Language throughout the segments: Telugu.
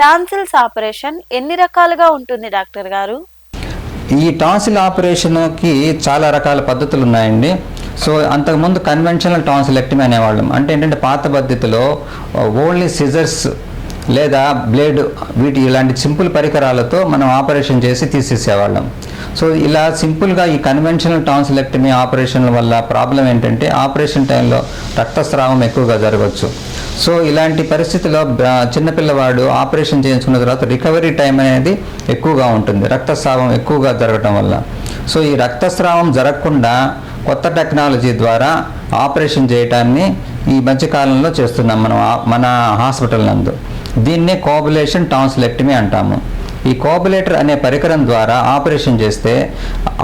టాన్సిల్స్ ఆపరేషన్ ఎన్ని రకాలుగా ఉంటుంది డాక్టర్ గారు? ఈ టాన్సిల్ ఆపరేషన్కి చాలా రకాల పద్ధతులు ఉన్నాయండి. సో అంతకుముందు కన్వెన్షనల్ టాన్సిలెక్టమీ అనేవాళ్ళం. అంటే ఏంటంటే పాత పద్ధతిలో ఓన్లీ సిజర్స్ లేదా బ్లేడ్ వీటి ఇలాంటి సింపుల్ పరికరాలతో మనం ఆపరేషన్ చేసి తీసేసేవాళ్ళం. సో ఇలా సింపుల్గా ఈ కన్వెన్షనల్ టాన్సిలెక్టమీ ఆపరేషన్ వల్ల ప్రాబ్లం ఏంటంటే ఆపరేషన్ టైంలో రక్తస్రావం ఎక్కువగా జరగవచ్చు. సో ఇలాంటి పరిస్థితిలో చిన్నపిల్లవాడు ఆపరేషన్ చేయించుకున్న తర్వాత రికవరీ టైం అనేది ఎక్కువగా ఉంటుంది. రక్తస్రావం ఎక్కువగా జరగటం వల్ల. సో ఈ రక్తస్రావం జరగకుండా కొత్త టెక్నాలజీ ద్వారా ఆపరేషన్ చేయటాన్ని ఈ మధ్యకాలంలో చేస్తున్నాం మనం మన హాస్పిటల్ నందు. దీన్నే కోబులేషన్ టాన్స్లెక్టమీ అంటాము. ఈ కోబులేటర్ అనే పరికరం ద్వారా ఆపరేషన్ చేస్తే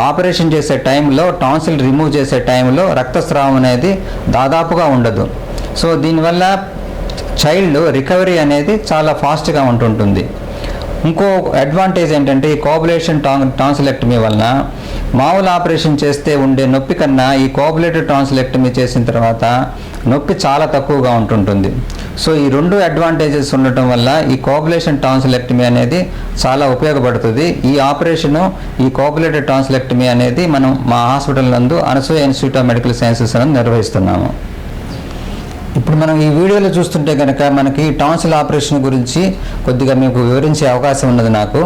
ఆపరేషన్ చేసే టైంలో టాన్సిల్ రిమూవ్ చేసే టైంలో రక్తస్రావం అనేది దాదాపుగా ఉండదు. సో దీనివల్ల చైల్డ్ రికవరీ అనేది చాలా ఫాస్ట్గా ఉంటుంటుంది. ఇంకో అడ్వాంటేజ్ ఏంటంటే ఈ కోబులేషన్ టాన్ టాన్సిలెక్టమీ వలన మామూలు ఆపరేషన్ చేస్తే ఉండే నొప్పి కన్నా ఈ కోబులేటెడ్ టాన్సిలెక్టమీ చేసిన తర్వాత నొప్పి చాలా తక్కువగా ఉంటుంటుంది. సో ఈ రెండు అడ్వాంటేజెస్ ఉండటం వల్ల ఈ కోబులేషన్ టాన్సిలెక్టమీ అనేది చాలా ఉపయోగపడుతుంది. ఈ ఆపరేషను ఈ కోబులేటెడ్ టాన్సిలెక్టమీ అనేది మనం మా హాస్పిటల్ నందు Anasuya institute of medical sciences నందు నిర్వహిస్తున్నాము. ఇప్పుడు మనం ఈ వీడియోలో చూస్తుంటే కనుక మనకి టాన్సిల్ ఆపరేషన్ గురించి కొద్దిగా మీకు వివరించే అవకాశం ఉన్నది నాకు.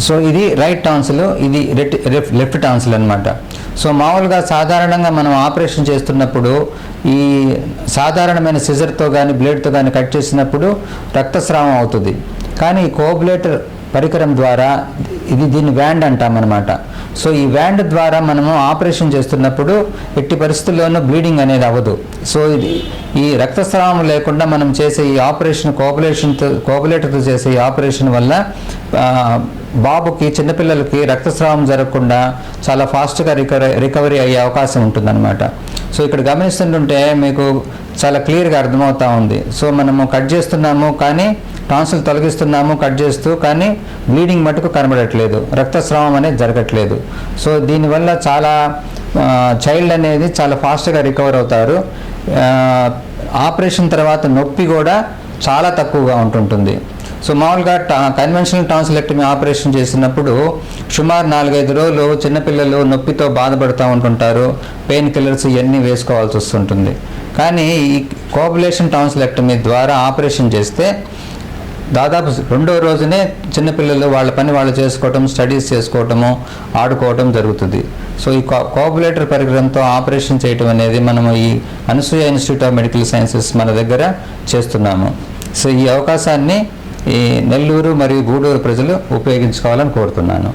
సో ఇది రైట్ టాన్సిల్ ఇది రెట్- లెఫ్ట్ లెఫ్ట్ టాన్సిల్ అనమాట సో మామూలుగా సాధారణంగా మనం ఆపరేషన్ చేస్తున్నప్పుడు ఈ సాధారణమైన సిజర్తో కానీ బ్లేడ్తో కానీ కట్ చేసినప్పుడు రక్తస్రావం అవుతుంది. కానీ ఈ కోబులేటర్ పరికరం ద్వారా ఇది దీన్ని వ్యాండ్ అంటాం అనమాట సో ఈ వ్యాండ్ ద్వారా మనము ఆపరేషన్ చేస్తున్నప్పుడు ఎట్టి పరిస్థితుల్లోనూ బ్లీడింగ్ అనేది అవ్వదు. సో ఇది ఈ రక్తస్రావం లేకుండా మనం చేసే ఈ ఆపరేషన్ కోపులేషన్తో కోపులేటర్తో చేసే ఈ ఆపరేషన్ వల్ల బాబుకి చిన్నపిల్లలకి రక్తస్రావం జరగకుండా చాలా ఫాస్ట్గా రికవరీ రికవరీ అయ్యే అవకాశం ఉంటుందన్నమాట. సో ఇక్కడ గమనిస్తుంటుంటే మీకు చాలా క్లియర్గా అర్థమవుతా ఉంది. సో మనము కట్ చేస్తున్నాము కానీ టాన్సిల్ తొలగిస్తున్నాము కట్ చేస్తూ కానీ బ్లీడింగ్ మటుకు కనబడట్లేదు. రక్తస్రావం అనేది జరగట్లేదు. సో దీనివల్ల చాలా చైల్డ్ అనేది చాలా ఫాస్ట్గా రికవర్ అవుతారు. ఆపరేషన్ తర్వాత నొప్పి కూడా చాలా తక్కువగా ఉంటుంటుంది. సో మామూలుగా కన్వెన్షనల్ టాన్సిలెక్టమీ ఆపరేషన్ చేసినప్పుడు సుమారు నాలుగైదు రోజులు చిన్నపిల్లలు నొప్పితో బాధపడుతూ ఉంటుంటారు పెయిన్ కిల్లర్స్ ఇవన్నీ వేసుకోవాల్సి వస్తుంటుంది. కానీ ఈ కోబులేషన్ టాన్సిలెక్టమీ ద్వారా ఆపరేషన్ చేస్తే దాదాపు రెండో రోజునే చిన్నపిల్లలు వాళ్ళ పని వాళ్ళు చేసుకోవటం స్టడీస్ చేసుకోవటము ఆడుకోవటం జరుగుతుంది. సో ఈ కో కోబులేటర్ పరికరంతో ఆపరేషన్ చేయటం అనేది మనము ఈ Anasuya institute of medical sciences మన దగ్గర చేస్తున్నాము. సో ఈ అవకాశాన్ని ఈ నెల్లూరు మరియు గూడూరు ప్రజలు ఉపయోగించుకోవాలని కోరుతున్నాను.